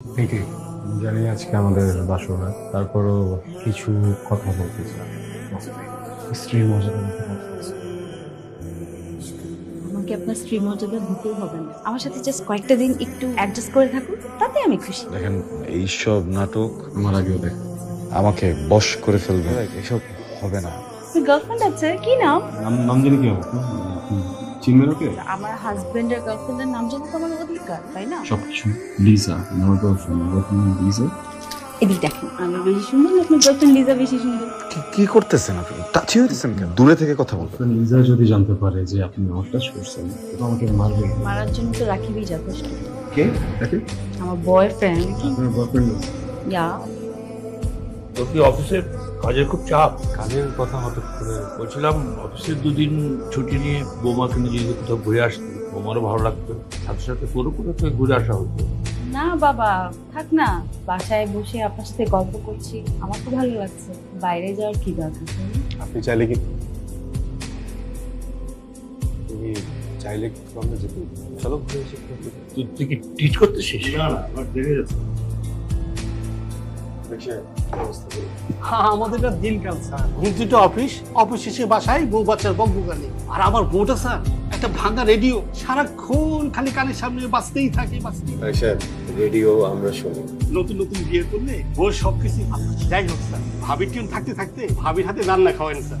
ঠিকই জানি আজকে আমাদের বাসনা তারপরও কিছু কথা বলতে চাই। স্ত্রীর মর্যাদা নিতে আমাকে আপনার স্ত্রী মর্যাদা দিতেই হবে না। আমার সাথে জাস্ট কয়েকটা দিন একটু অ্যাডজাস্ট করে থাকুন তাতে আমি খুশি। দেখেন এইসব নাটক আমার আগেও দেখ আমাকে বশ করে ফেলবে। এসব হবে না। গার্লফ্রেন্ড আছে কি নাম? নাম নাম জানি কি হবে। চিনবেন ওকে? আমার হাজবেন্ডের গার্লফ্রেন্ডের নাম জানা তো আমার অধিকার তাই না? সবকিছু। লিজা আমার গার্লফ্রেন্ড গার্লফ্রেন্ড লিজা। এদিক দেখেন আমি বেশি সুন্দর না আপনার গার্লফ্রেন্ড লিজা বেশি সুন্দর। কি- করতেছেন আপনি? টাচি হইতেছেন কেন? দূরে থেকে কথা বলবেন। লিজা যদি জানতে পারে যে আপনি আমার টাচ করছেন তো আমাকে মারবে। মারার জন্য তো রাখিবই যথেষ্ট কে? দেখে আমার বয়ফ্রেন্ড আপনার বয়ফ্রেন্ড ইয়া তোর কি অফিসের কাজের খুব চাপ। কাজের কথা হঠাৎ করে বলছিলাম অফিসের দুদিন ছুটি নিয়ে বৌমাকে নিয়ে যদি কোথাও ঘুরে আসতো বৌমারও ভালো লাগতো। সাথে সাথে তোরও কোথাও থেকে ঘুরে আসা হতো। না বাবা থাক না। বাসায় বসে আপনার সাথে গল্প করছি। আমার তো ভালো লাগছে। বাইরে যাওয়ার কি দরকার আপনি চাইলে কি তুমি চাইলে কি আমরা যেতে চলো ঘুরে এসে তুই তুই কি টিচ করতেছিস না না আমার দেরি যাচ্ছে আমাদের এটা দিনকাল স্যার। ঘুম থেকে অফিস? অফিস শেষে বাসায় বউ বাচ্চার বকবকানি আর আমার বউটা স্যার একটা ভাঙা রেডিও সারাক্ষণ খালি কানের সামনে বাঁচতেই থাকে স্যার রেডিও আমরা শুনি। নতুন নতুন বিয়ে করলে সবকিছু যাই হোক স্যার ভাবির টিউন থাকতে থাকতে ভাবির হাতে রান্না খাওয়ান স্যার।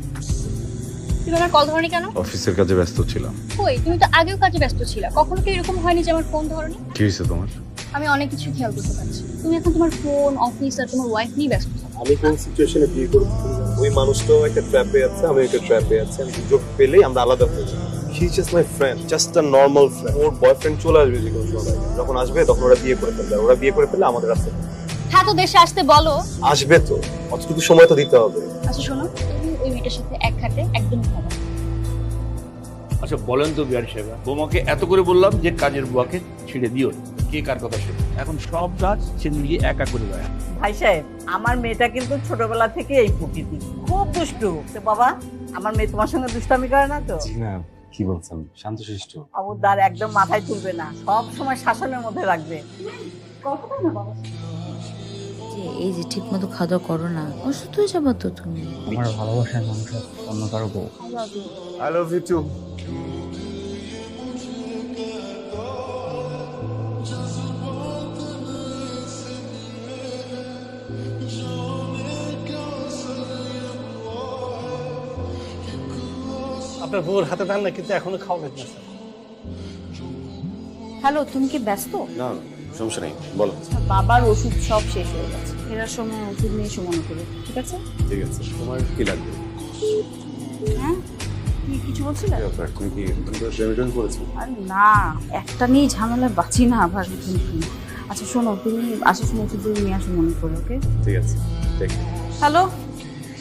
তুমি আমার কল ধরনি কেন? অফিসের কাজে ব্যস্ত ছিলাম। কই? তুমি তো আগেও কাজে ব্যস্ত ছিলা। কখনো কি এরকম হয়নি যে আমার ফোন ধরনি? কি হয়েছে তোমার? আমি অনেক কিছু খেয়াল করতে পারছি। তুমি এখন তোমার ফোন অফিস আর তোমার ওয়াইফ নিয়ে ব্যস্ত আমি কোন সিচুয়েশনে বিয়ে করব? ওই মানুষটাও একটা ট্র্যাপে আছে আমি একটা ট্র্যাপে আছি আমি সুযোগ পেলেই আমরা আলাদা হয়ে যাব। He just my friend just a normal friend or boyfriend চলে আসবে যে কোনো সময়। যখন আসবে তখন ওরা বিয়ে করে ফেলবে। ওরা বিয়ে করে ফেললে আমাদের আছে হ্যাঁ তো দেশে আসতে বলো। আসবে তো। অতটুকু সময় তো দিতে হবে। আচ্ছা শোনো। তুমি ওই মেয়েটার সাথে এক খাটে একদম খাব আচ্ছা বলেন তো বিহারি সাহেব বৌমাকে এত করে বললাম যে কাজের বুয়াকে ছেড়ে দিও না। কে কার কথা শুনে? এখন সব কাজ সে নিজে একা করে বেড়ায়। ভাই সাহেব আমার মেয়েটা কিন্তু ছোটবেলা থেকে এই প্রকৃতি। খুব দুষ্টু। তো বাবা আমার মেয়ে তোমার সঙ্গে দুষ্টামি করে না তো? জি না কি বলছেন? শান্তশিষ্ট। অবদার একদম মাথায় তুলবে না। সব সময় শাসনের মধ্যে রাখবে। যে এই যে ঠিক মতো খাওয়া দাওয়া করো না অসুস্থ হয়ে যাব তো তুমি। আমার ভালোবাসার মানুষ অন্য কারও বউ। আই লাভ ইউ টু আপনার বউর হাতে রান্না কিন্তু এখনও খাওয়া না স্যার। হ্যালো তুমি কি ব্যস্ত? না সমস্যা নেই বলো। বাবার ওষুধ সব শেষ হয়ে গেছে। ফেরার সময় ওষুধ নিয়ে এসে মনে করে ঠিক আছে? ঠিক আছে তোমার কি লাগবে? হ্যাঁ? কি কিছু বলছিলে? কি তুমি কি রেমিটেন্স করেছ? আরে না একটা নিয়ে ঝামেলা বাঁচি না আবার। আচ্ছা শোনো তুমি আসার সময় ওষুধ নিয়ে আসো মনে করে ওকে? ঠিক আছে হ্যালো?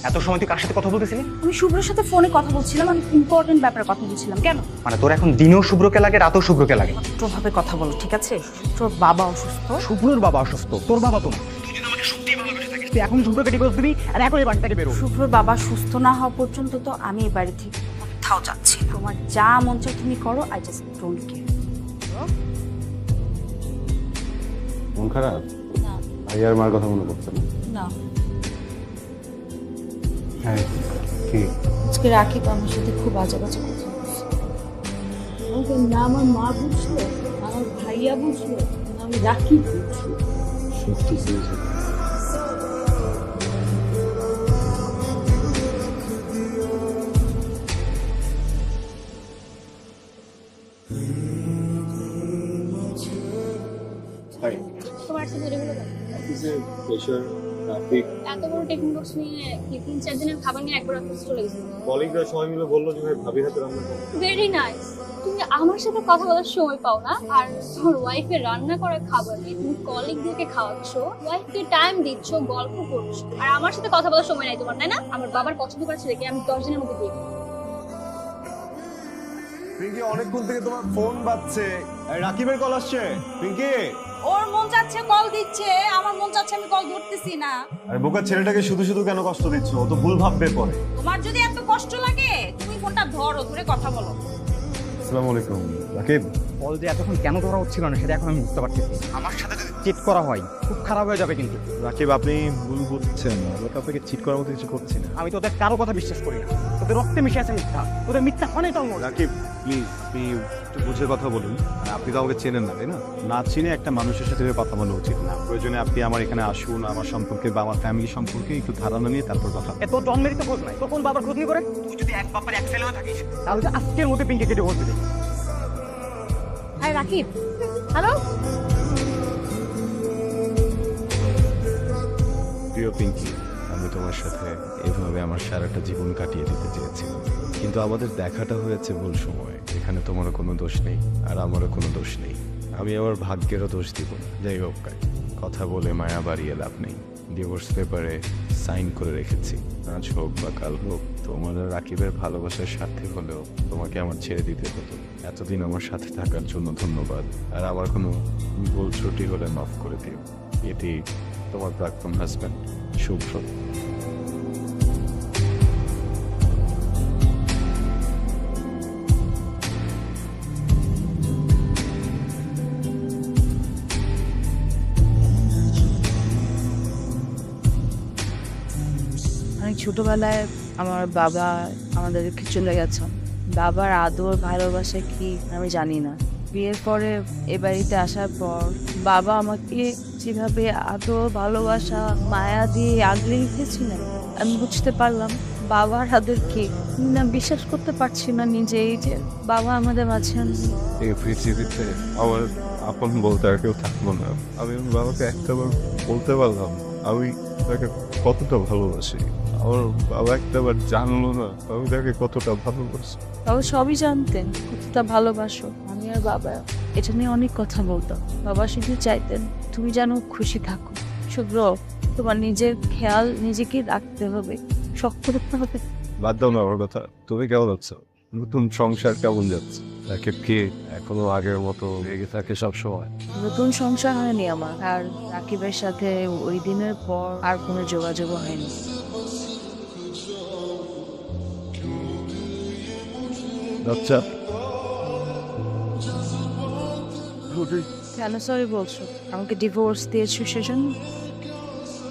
এত সময় তুই কার সাথে কথা বলতেছিলি? আমি শুভ্রের সাথে ফোনে কথা বলছিলাম আমি ইম্পর্টেন্ট ব্যাপারে কথা বলছিলাম। কেন? মানে তোর এখন দিনেও শুভ্রকে লাগে রাতেও শুভ্রকে লাগে। ভাবে কথা বলো ঠিক আছে? তোর বাবা অসুস্থ। শুভ্রর বাবা অসুস্থ তোর বাবা তো না। তুই সত্যি তুই এখন শুভ্রকে ডিভোর্স দিবি আর এখন এই বাড়ি থেকে বেরো শুভ্রর বাবা সুস্থ না হওয়া পর্যন্ত তো আমি এই বাড়ি থেকে কোথাও যাচ্ছি না। তোমার যা মন চায় তুমি করো আই জাস্ট ডোন্ট কেয়ার মন খারাপ? ভাইয়ার মার কথা মনে পড়ছে না। না। আজকে রাখি তো আমার সাথে খুব বাজে বাজে কথা আমাকে না আমার মা বুঝলো আমার ভাইয়া বুঝলো না আমি রাখি বুঝলো। সত্যি তোমার ধরে হলো অফিসে প্রেশার এত বড় বক্স নিয়ে তিন চার দিনের খাবার নিয়ে একবার অফিস চলে গেছিল কলিগরা সবাই মিলে বলল যে ভাই ভাবির হাতে রান্না ভেরি নাইস তুমি আমার সাথে কথা বলার সময় পাও না। আর তোমার ওয়াইফের রান্না করা খাবার নিয়ে তুমি কলিগদেরকে খাওয়াচ্ছ ওয়াইফকে টাইম দিচ্ছ গল্প করছ। আর আমার সাথে কথা বলার সময় নাই তোমার তাই না? আমার বাবার পছন্দ করা ছেলেকে আমি দশ দিনের মধ্যে দিয়ে। পিঙ্কি অনেকক্ষণ থেকে তোমার ফোন বাজছে। রাকিবের কল আসছে। পিঙ্কি? ওর মন চাচ্ছে কল দিচ্ছে আমার মন চাচ্ছে আমি কল ধরতেছি না। আরে বোকা ছেলেটাকে শুধু শুধু কেন কষ্ট দিচ্ছ? ও তো ভুল ভাববে পরে। তোমার যদি এত কষ্ট লাগে তুমি ফোনটা ধরো ধরে কথা বলো। আসসালামু আলাইকুম। রাকিব? কল যে এতক্ষণ কেন ধরা হচ্ছিল না সেটা এখন আমি বুঝতে পারতেছি আমার সাথে যদি চিট করা হয় খুব খারাপ হয়ে যাবে কিন্তু। রাকিব আপনি ভুল বুঝছেন আমরা তো আপনাকে চিট করার মতো কিছু করছি না। আমি তোদের কারও কথা বিশ্বাস করি না। তোদের রক্তে মিশে আছে মিথ্যা। তোদের মিথ্যা অনেক অঙ্গ রাকিব প্লিজ আপনি একটু বুঝে কথা বলুন। আর আপনি তো আমাকে চেনেন না তাই না? না চিনে একটা মানুষের সাথে কথা বলা উচিত না। প্রয়োজনে আপনি আমার এখানে আসুন আমার সম্পর্কে বা আমার ফ্যামিলি সম্পর্কে একটু ধারণা নিয়ে তারপর কথা এ তোর জন্মেরই তো খোঁজ নাই। তোর কোন বাবার খোঁজ নিয়ে করে? তুই যদি এক বাপের এক ছেলেও থাকিস। তাহলে আজকের মধ্যে পিঙ্কে কেটে বলতে দিই আর রাকিব হ্যালো প্রিয় পিঙ্কি, আমি তোমার সাথে এভাবে আমার সারাটা জীবন কাটিয়ে দিতে চেয়েছিলাম কিন্তু আমাদের দেখাটা হয়েছে ভুল সময়। এখানে তোমারও কোনো দোষ নেই, আর আমারও কোনো দোষ নেই। আমি আমার ভাগ্যেরও দোষ দিব যাই হোক কথা বলে মায়া বাড়িয়ে লাভ নেই। ডিভোর্স পেপারে সাইন করে রেখেছি। আজ হোক বা কাল হোক তোমার রাকিবের ভালোবাসার স্বার্থে হলেও তোমাকে আমার ছেড়ে দিতে হতো। এতদিন আমার সাথে থাকার জন্য ধন্যবাদ। আর আমার কোনো ভুল ত্রুটি হলে মাফ করে দিও। এটি তোমার প্রাক্তন হাজব্যান্ড শুভ্র। ছোটবেলায় আমার বাবা আমাদেরকে চলে গেছেন বাবার আদর, ভালোবাসা কি আমি জানি না। বিয়ের পরে এ বাড়িতে আসার পর বাবা আমাকে যেভাবে আদর, ভালোবাসা, মায়া দিয়ে আগলে রেখেছিলেন, আমি বুঝতে পারলাম বাবার আদর কি। না, বিশ্বাস করতে পারছি না নিজেই যে বাবা আমাদের নেই। এই পৃথিবীতে আমার আপন বলতে আর কেউ না। আমি বাবাকে একটা বলতে পারলাম। আমি তাকে কতটা ভালোবাসি? আমার বাবা একটাবার জানলো না আমি তাকে কতটা ভালোবাসি। বাবা সবই জানতেন কতটা ভালোবাসো। আমি আর বাবা এটা নিয়ে অনেক কথা বলতাম। বাবা শুধু চাইতেন তুমি যেন খুশি থাকো। শুভ্র তোমার নিজের খেয়াল নিজেকে রাখতে হবে শক্ত করতে হবে। বাদ দাও না আমার কথা। তুমি কেমন আছো? নতুন সংসার কেমন যাচ্ছে? তাকে কে এখনও আগের মতো রেগে থাকে সব সময় নতুন সংসার হয়নি আমার আর রাকিবের সাথে ওই দিনের পর আর কোনো যোগাযোগ হয়নি। আচ্ছা। কেন সরি বলছো? আমাকে ডিভোর্স দিয়েছ সেজন্য?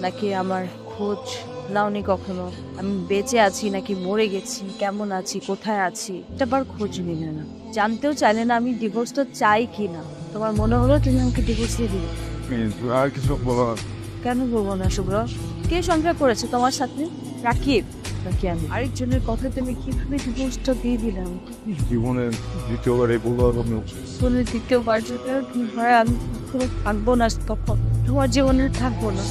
নাকি আমার খোঁজ নাওনি কখনো? আমি বেঁচে আছি নাকি মরে গেছি? কেমন আছি? কোথায় আছি? এটা বার খোঁজ নিলে না। জানতেও চাইলে না আমি ডিভোর্সটা চাই কি না তোমার মনে হলো তুমি আমাকে ডিভোর্স দিয়ে দিবে আর কিছু কেন বলব না শুভ্র? কে সংসার করেছে তোমার সাথে? রাকিব। নাকি আমি? আরেকজনের কথা তুমি কীভাবে ডিভোর্সটা দিয়ে দিলাম জীবনে দ্বিতীয়বার এই বলব আমি বলে দ্বিতীয়বার যদি হয় আমি থাকব না তখন। তোমার জীবনে থাকব না।